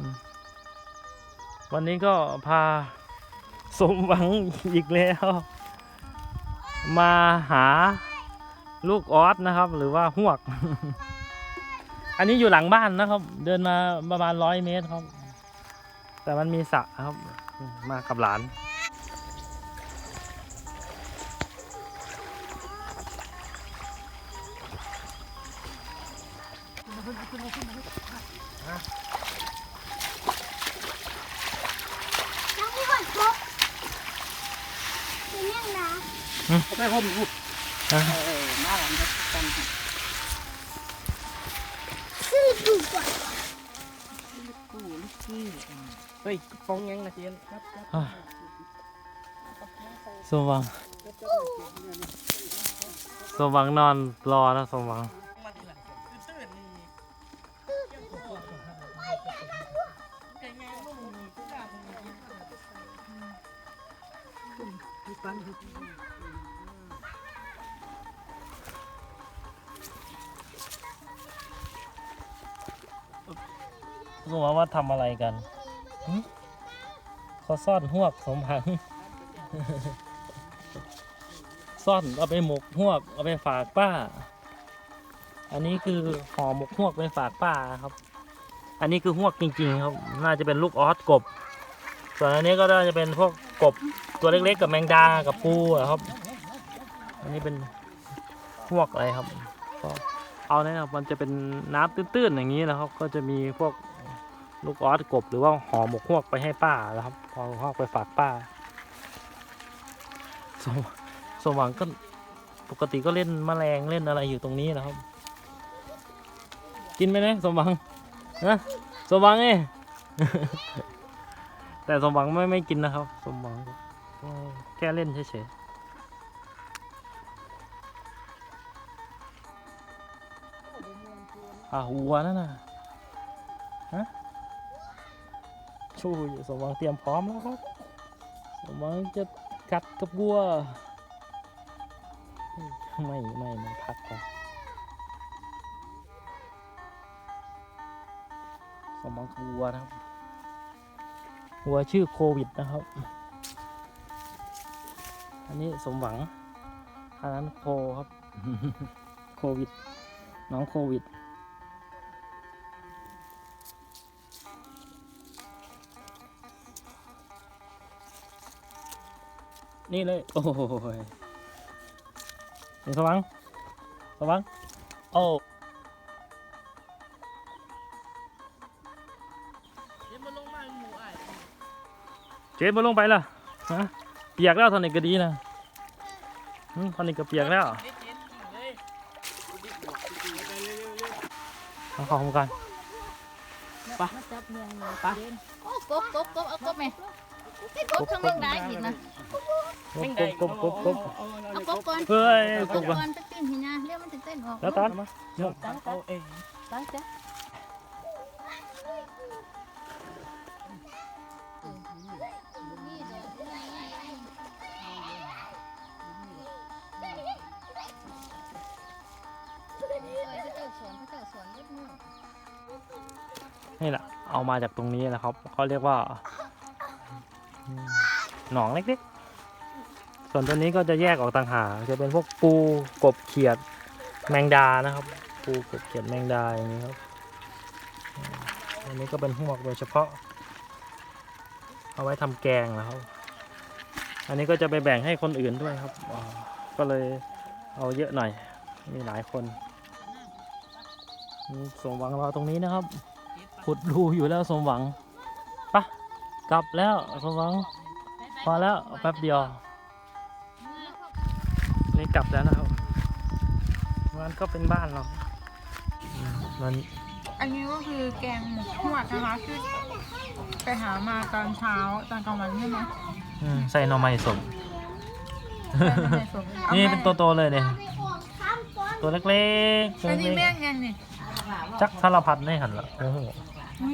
อืมวันนี้ก็พาสมหวังอีกแล้ว มาหาลูกออสนะครับ หรือว่าหวก อันนี้อยู่หลังบ้านนะครับ เดินมาประมาณร้อยเมตรครับ แต่มันมีสระครับ มากับหลาน น้องพี่คนครบเป็นยังนะ ไปผมพูดอะเออมาหลังกันซื้อดูก่อนกู้ลูกกี้เฮ้ยฟองยังนะเจียนครับครับอะสมหวังสมหวังนอนรอแล้วสมหวัง ปันสมหมว่าทำอะไรกันเขาซ่อนหวกสมหัง ซ่อนเอาไปหมกหวกเอาไปฝากป้า อันนี้คือห่อหมกหวกไปฝากป้าครับ อันนี้คือหวกจริง ๆ ครับ น่าจะเป็นลูกออสกบ ส่วนอันนี้ก็น่าจะเป็นพวกกบ ตัวเล็กๆกับแมงดากับปูอะครับ อันนี้เป็นหวกอะไรครับก็เอาเนี่ยครับมันจะเป็นน้ำตื้นๆอย่างนี้นะครับ ก็จะมีพวกลูกออสกบหรือว่าห่อหมกหวกไปให้ป้านะครับพอหวกไปฝากป้าสมสมหวังก็ปกติก็เล่นแมลงเล่นอะไรอยู่ตรงนี้นะครับ กินไหมนะสมหวังนะสมหวังเอ้แต่สมหวังไม่ไม่กินนะครับ สมหวัง แค่เล่นเฉยๆอ่าวัวนั่นน่ะฮะชูอยู่สมหวังเตรียมพร้อมแล้วครับ สมหวังจะกัดกับวัวไม่ไม่มันพักก่อนสมหวังกับวัวนะครับวัวชื่อโควิดนะครับ อันนี้สมหวังอันนั้นโคครับ โควิด น้องโควิด นี่เลย โอ้ยนี่สมหวังสมหวัง โอ้เดี๋ยวมันลงมาหมู่ไอ้เจ๊มาลงไปล่ะฮะเปียกแล้วตอนนี้ก็ดีนะอืมตอนนี้ก็เปียกแล้วเด็ดเด็ดเลยเอาเข้าห้องกันปะมาจับเมืองเลยปะโอ้กบกบกบเอากบไหมให้กบทั้งแมงดากินนะกบกบกบกบเอากบก่อนเฮ้ยเอากกบบก่อนก่อนจะเต้นหินะเรียกมันจะเต้นออกแล้วตอนเอาเองตั้งจ้ะพระ นี่แหละเอามาจากตรงนี้นะครับเขาเรียกว่าหนองเล็กๆ ส่วนตัวนี้ก็จะแยกออกต่างหากจะเป็นพวกปูกบเขียดแมงดานะครับ ปูกบเขียดแมงดาอย่างนี้ครับอันนี้ก็เป็นหวกโดยเฉพาะ เอาไว้ทำแกงนะครับ อันนี้ก็จะไปแบ่งให้คนอื่นด้วยครับก็เลยเอาเยอะหน่อยมีหลายคนนี่สมหวังเราตรงนี้นะครับ ขุดรูอยู่แล้วสมหวังปะกลับแล้วสมหวัง พอแล้วแป๊บเดียว นี่กลับแล้วนะครับมันก็เป็นบ้านเราอืมมันอันนี้ก็คือแกงหมกหวกนะคะที่ไปหามาตอนเช้าตอนกลางวันใช่ไหมอืมใส่หน่อไม้สมใส่สมอานี่แม่เป็นตัวโตเลยเนี่ยตัวเล็กๆตัวอันนี้เล็แม่กงยังนี่ๆจักสารพัดในหันละโอ้โห point?